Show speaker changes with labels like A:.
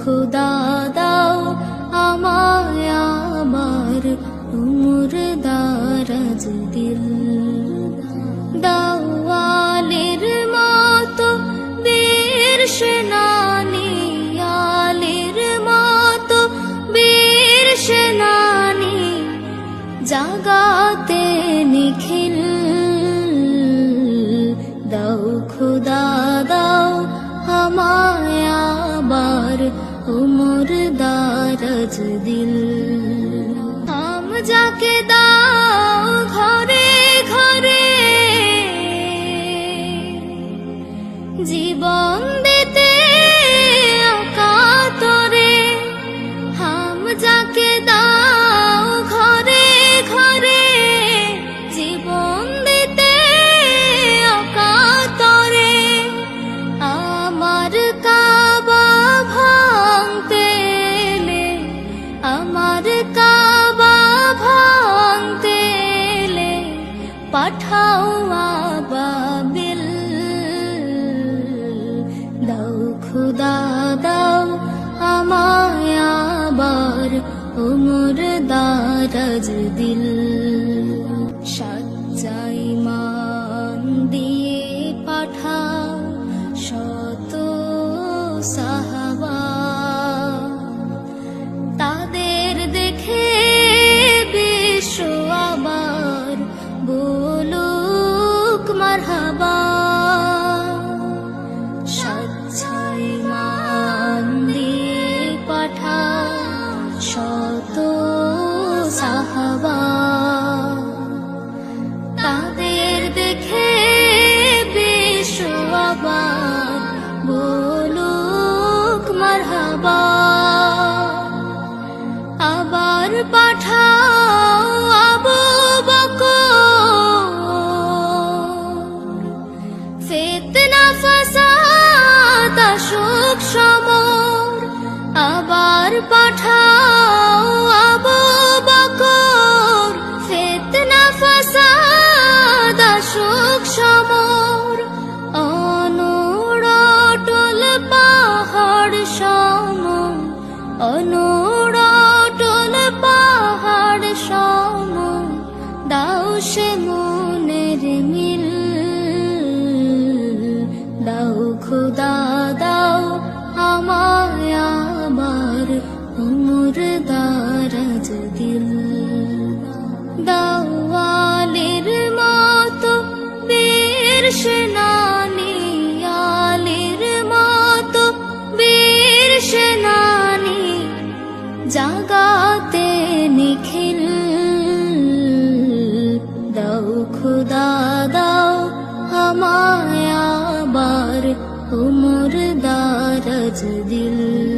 A: খুদা দাও আমার উমর দারাজ দিল। দাওয়ালের মতো বীর সেনানি, আলের মতো বীর সেনানি জাগাতে নিখিল। দাও খুদা দাও আমায় আবার উমর দারজ দিল। আম যাকে দাও খুদা দাও আমায় আবার উমর দারাজ দিল। সচ্চাই মান পাঠাও আবু বকর। ফিতনা সমর, আবার পাঠাও আবু বকর। ফিতনা ফাসাদ, অসুখ সমর পাহাড় সম অনুরটল দিল দাওয়ালের মতো বীর সেনানি, আলের মতো বীর সেনানি জাগাতে নিখিল। দাও খুদা, দাও আমায় আবার উমর দারাজ দিল।